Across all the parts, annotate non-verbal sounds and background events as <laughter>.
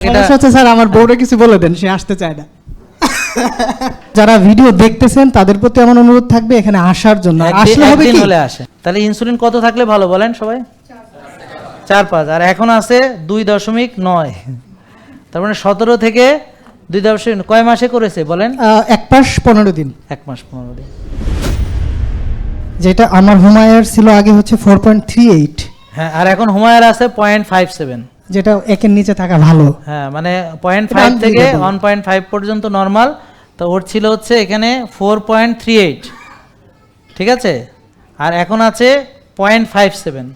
এটা সমস্যা হচ্ছে স্যার আমার বউরে কিছু বলে দেন সে আসতে চায় না। যারা ভিডিও দেখতেছেন তাদের প্রতি আমার অনুরোধ থাকবে এখানে আসার জন্য। আসলে হবে কি? হলে আসে। তাহলে ইনসুলিন কত থাকলে ভালো বলেন সবাই? চার পাঁচ। আর এখন আছে দুই দশমিক নয়। তার মানে সতেরো থেকে দুই দশমিক কয় মাসে করেছে বলেন? এক মাস পনেরো দিন। এক মাস পনেরো দিন। যেটা আমার হুমায়ার ছিল আগে হচ্ছে ফোর পয়েন্ট থ্রি এইট হ্যাঁ আর এখন হুমায়ার আছে পয়েন্ট ফাইভ সেভেন যেটা একের নিচে থাকা ভালো। হ্যাঁ মানে পয়েন্ট ফাইভ থেকে ওয়ান পয়েন্ট ফাইভ পর্যন্ত নর্মাল তো ওর ছিল হচ্ছে এখানে ফোর পয়েন্ট থ্রি এইট ঠিক আছে? আর এখন আছে পয়েন্ট ফাইভ সেভেন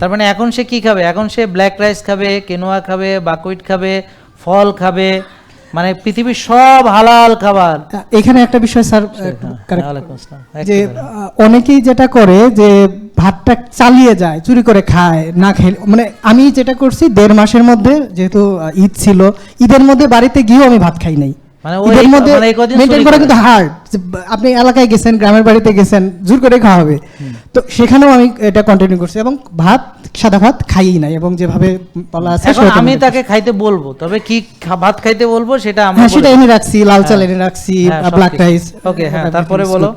তার মানে এখন সে কি খাবে? এখন সে ব্ল্যাক রাইস খাবে কেনোয়া খাবে বাকুইট খাবে ফল খাবে মানে পৃথিবীর সব হালাল খাবার। এখানে একটা বিষয় স্যার। যে অনেকেই যেটা করে যে ভাতটা চালিয়ে যায় চুরি করে খায় না খেলে মানে আমি যেটা করছি দেড় মাসের মধ্যে যেহেতু ঈদ ছিল ঈদের মধ্যে বাড়িতে গিয়েও আমি ভাত খাই নাই। মানে ঈদের মধ্যে মানে এই কদিন মেনটেন করা কিন্তু হার্ড আপনি এলাকায় গেছেন গ্রামের বাড়িতে গেছেন জোর করে খাওয়া হবে। তো সেখানেও আমি এটা কন্টিনিউ করছি এবং ভাত সাদা ভাত খাইই নাই এবং যেভাবে বলা আছে আমি তাকে খাইতে বলব তবে কি ভাত খাইতে বলব সেটা আমরা হ্যাঁ সেটা এনে রাখছি লাল চাল হ্যাঁ। এনে রাখছি হ্যাঁ, ব্ল্যাক রাইস Okay, হ্যাঁ, তারপরে বলো।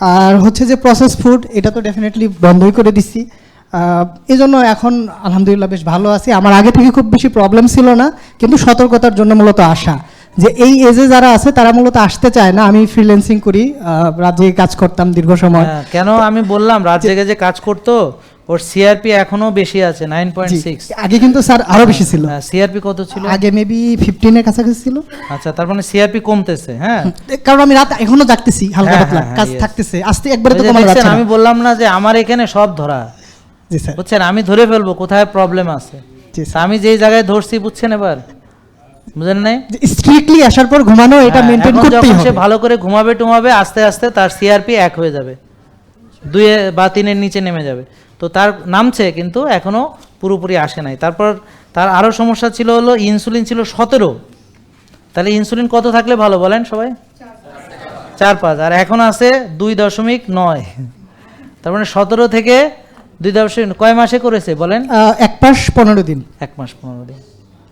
আর হচ্ছে যে প্রসেস ফুড এটা তো ডেফিনেটলি বন্ধই করে দিচ্ছি এই জন্য এখন আলহামদুলিল্লাহ বেশ ভালো আছি। আমার আগে থেকে খুব বেশি প্রবলেম ছিল না কিন্তু সতর্কতার জন্য মূলত আসা যে এই এজে যারা আছে তারা মূলত আসতে চায় না। আমি ফ্রিল্যান্সিং করি রাজ্যে কাজ করতাম দীর্ঘ সময়। হ্যাঁ, কেন? আমি বললাম রাজ্যে যে কাজ করতো ওর সিআরপি এখনও বেশি আছে নাইন পয়েন্ট জি, সিক্স আগে কিন্তু স্যার আরও বেশি ছিল। সিআরপি কত ছিল? আগে মেবি ফিফটিনের কাছাকাছি ছিল। আচ্ছা তার মানে সিআরপি কমতেছে হ্যাঁ? কারণ আমি রাত এখনও জাগতেছি হালকা হ্যাঁ, পাতলা হ্যাঁ, কাজ থাকতেছে আসতে একবারে তো যে কমানো যাচ্ছে আমি বললাম না যে আমার এখানে সব ধরা। জি স্যার। বুঝছেন আমি ধরে ফেলব কোথায় প্রবলেম আছে। আমি যেই জায়গায় ধরছি বুঝছেন এবার? বুঝেন নাই? স্ট্রিক্টলি আসার পর ঘুমানো এটা হ্যাঁ, মেনটেন এখন করতেই যখন সে ভালো করে ঘুমাবে টুমাবে আস্তে আস্তে তার সিআরপি এক হয়ে যাবে। দুই বা তিনের নিচে নেমে যাবে। তো তার নামছে কিন্তু এখনও পুরোপুরি আসে নাই। তারপর তার আরও সমস্যা ছিল হলো ইনসুলিন ছিল সতেরো। তাহলে ইনসুলিন কত থাকলে ভালো বলেন সবাই? চার পাঁচ। আর এখন আছে দুই দশমিক নয়। তার মানে সতেরো থেকে দুই দশমিক কয় মাসে করেছে বলেন? এক মাস পনেরো দিন। এক মাস পনেরো দিন।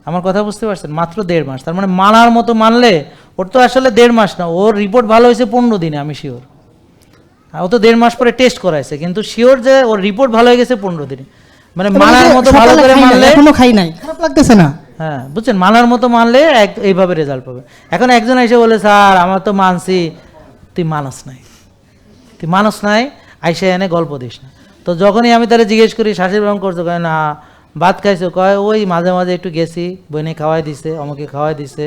আমার কথা বুঝতে পারছেন? মাত্র দেড় মাস। তার মানে মানার মতো মানলে ওর তো আসলে দেড় মাস না। ওর রিপোর্ট ভালো হয়েছে পনেরো দিনে আমি শিওর ও তো দেড় মাস পরে টেস্ট করাইছে কিন্তু শিওর যে ওর রিপোর্ট ভালো হয়ে গেছে পনেরো দিনে। মানে যে মতো ভালো করে মানলে এখনও খাই নাই। খারাপ লাগতেছে না। হ্যাঁ বুঝছেন? মানার মতো মানলে এক এইভাবে রেজাল্ট পাবে। এখন একজন এসে বলে স্যার আমার তো মানছি। তুই মানস নাই। তুই মানস নাই আইসা এনে গল্প দিস না। তো যখনই আমি তারা জিজ্ঞেস করি শাশুড়ি ব্যায়াম করছ কয় না ভাত খাইছো। কয় ওই মাঝে মাঝে একটু গেছি বইনে খাওয়াই দিছে আমাকে খাওয়াই দিছে।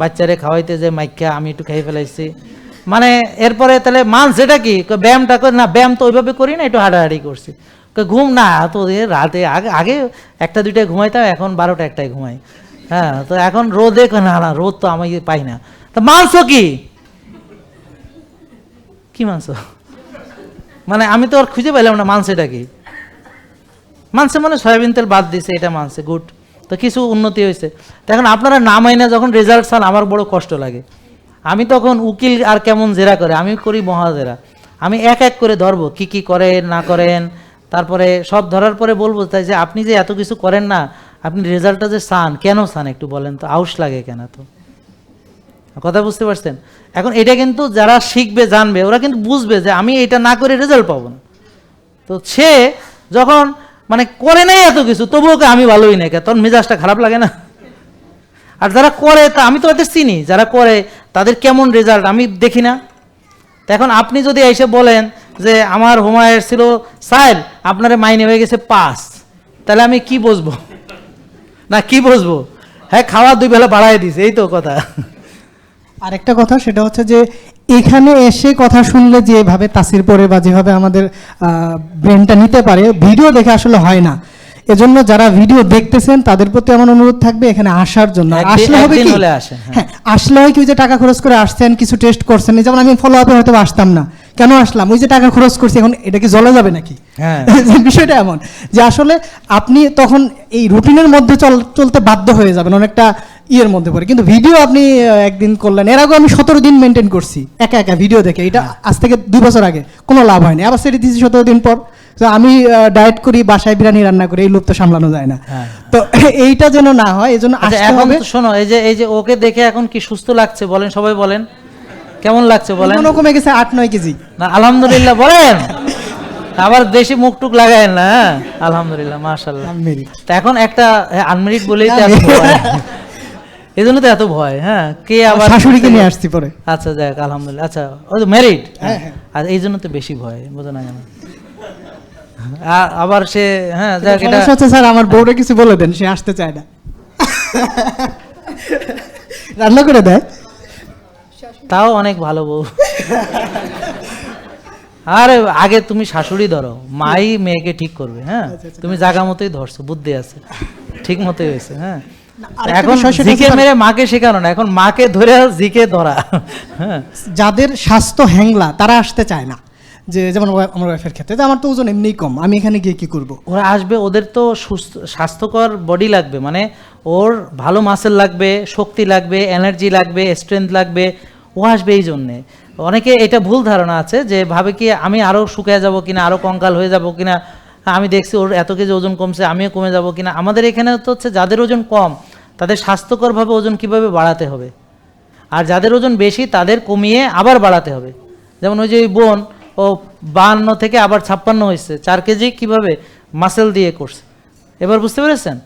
বাচ্চারে খাওয়াইতে যে মাইকা আমি একটু খাই ফেলাইছি। মানে এরপরে তাহলে মান সেটা কি? ব্যায়ামটা করে না, ব্যায়াম তো ওইভাবে করি না, একটু হাঁটাহাঁটি করছি। ঘুম না তো রাতে আগে আগে একটা দুইটায় ঘুমাইতাম, এখন বারোটা একটায় ঘুমাই। হ্যাঁ তো এখন রোদে না না, রোদ তো আমি পাই না। তা মাংস কি? কি মাংস মানে আমি তো আর খুঁজে পাইলাম না মাংসটা কি। মানছে মানে সয়াবিন তেল বাদ দিছে, এটা মানছে, গুড। তো কিছু উন্নতি হয়েছে। তো এখন আপনারা নামাই না যখন রেজাল্ট চান, আমার বড় কষ্ট লাগে। তখন উকিল আর কেমন জেরা করে? আমি করি মহাজেরা আমি এক এক করে ধরবো, কি কি করেন, না করেন। তারপরে সব ধরার পরে বলব তাই যে, আপনি যে এত কিছু করেন না, আপনি রেজাল্টটা যে চান, কেন চান একটু বলেন তো? আউস লাগে কেন তো কথা বুঝতে পারছেন? এখন এটা কিন্তু যারা শিখবে, জানবে, ওরা কিন্তু বুঝবে যে আমি এটা না করে রেজাল্ট পাবো না। তো সে যখন মানে করে নাই এত কিছু, তবুও আমি ভালোই নাই? তখন মেজাজটা খারাপ লাগে না? আর যারা করে তা আমি তো ওদের চিনি, যারা করে তাদের কেমন রেজাল্ট আমি দেখি না। তো এখন আপনি যদি এসে বলেন যে আমার হুমায়ের ছিল সাহেব আপনার মাইনে হয়ে গেছে পাস তাহলে আমি কি বুঝব না, কি বুঝব হ্যাঁ খাওয়া দুই বেলা বাড়াই দিছে, এই তো কথা। আরেকটা কথা, সেটা হচ্ছে যে এখানে এসে কথা শুনলে যেভাবে তাসির পড়ে বা যেভাবে আমাদের ব্রেনটা নিতে পারে ভিডিও দেখে আসলে হয় না। এজন্য যারা ভিডিও দেখতেছেন তাদের প্রতি আমার অনুরোধ থাকবে এখানে আসার জন্য। আসলে হবে কি? হ্যাঁ। হ্যাঁ আসলে হয় কি যে টাকা খরচ করে আসছেন কিছু টেস্ট করছেন যেমন আমি ফলো আপে হয়তো আসতাম না। কেন আসলাম? ওই যে টাকা খরচ করছি এখন এটা কি জ্বলা যাবে নাকি? হ্যাঁ। <laughs> বিষয়টা এমন। যে আসলে আপনি তখন এই রুটিনের মধ্যে চল চলতে বাধ্য হয়ে যাবেন অনেকটা ইয়ের মধ্যে পড়ে। কিন্তু ভিডিও আপনি একদিন করলেন এর আগে আমি সতেরো দিন মেনটেন করছি। একা একা ভিডিও দেখে। এটা আজ থেকে দুই বছর আগে। কোনো লাভ হয়নি। আবার সেটা দিয়েছি সতেরো দিন পর। তো আমি ডায়েট করি বাসায় বিরিয়ানি রান্না করি এই লোভ তো সামলানো যায় না। হ্যাঁ। তো <laughs> এইটা যেন না হয় এই জন্য আচ্ছা এখন শোনো এই যে এই যে ওকে দেখে এখন কি সুস্থ লাগছে বলেন সবাই বলেন। কেমন লাগছে বলেন? কোনো কমে গেছে আট নয় কেজি। না আলহামদুলিল্লাহ বলেন। আবার বেশি মুখ টুক লাগায় না হ্যাঁ? আলহামদুলিল্লাহ মাশাল্লাহ। এখন একটা আনমেরিড বলেই তো এত এই জন্য তো এত ভয় হ্যাঁ? কে আবার শাশুড়িকে নিয়ে আসছি পরে। আচ্ছা যাক আলহামদুলিল্লাহ। আচ্ছা ও তো ম্যারিড হ্যাঁ, হ্যাঁ। আর এই জন্য তো বেশি ভয় বোঝো না কেন। আবার সে হ্যাঁ যাক এটা হচ্ছে স্যার আমার বউরে কিছু বলে দেন সে আসতে চায় না। রান্না করে দেয়। তাও অনেক ভালো বউ। আরে আগে তুমি শাশুড়ি ধরো মাই মেয়েকে ঠিক করবে হ্যাঁ? তুমি জাগা মতোই ধরছো বুদ্ধি আছে ঠিক মতোই হয়েছে হ্যাঁ? এখন জিকে মেরে মাকে শেখানো না এখন মাকে ধরে জিকে ধরা হ্যাঁ? যাদের স্বাস্থ্য হ্যাংলা তারা আসতে চায় না। যে যেমন আমার ওয়াইফের ক্ষেত্রে আমার তো ওজন এমনিই কম, আমি এখানে গিয়ে কি করব? ওরা আসবে, ওদের তো সুস্থ স্বাস্থ্যকর বডি লাগবে মানে ওর ভালো মাসেল লাগবে, শক্তি লাগবে এনার্জি লাগবে স্ট্রেংথ লাগবে, ও আসবে এই জন্যে। অনেকে এটা ভুল ধারণা আছে যে ভাবে কি আমি আরও শুকিয়ে যাব কিনা আরও কঙ্কাল হয়ে যাব কিনা, আমি দেখছি ওর এত কেজি ওজন কমছে, আমিও কমে যাব কিনা। আমাদের এখানে তো হচ্ছে যাদের ওজন কম, তাদের স্বাস্থ্যকরভাবে ওজন কীভাবে বাড়াতে হবে? আর যাদের ওজন বেশি, তাদের কমিয়ে আবার বাড়াতে হবে। যেমন ওই যে ওই বোন ও বাহান্ন থেকে আবার ছাপ্পান্ন হয়েছে। চার কেজি কীভাবে মাসেল দিয়ে করছে? এবার বুঝতে পেরেছেন?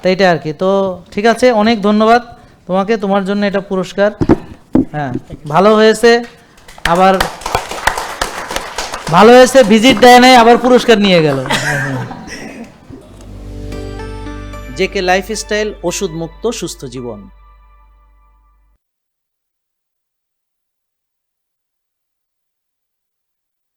তো এটা আর কি। তো ঠিক আছে, অনেক ধন্যবাদ তোমাকে। তোমার জন্য এটা পুরস্কার। হ্যাঁ ভালো হয়েছে। আবার ভালো হয়েছে, ভিজিট দেয় নাই, আবার পুরস্কার নিয়ে গেল। জেকে লাইফস্টাইল ওষুধ মুক্ত সুস্থ জীবন।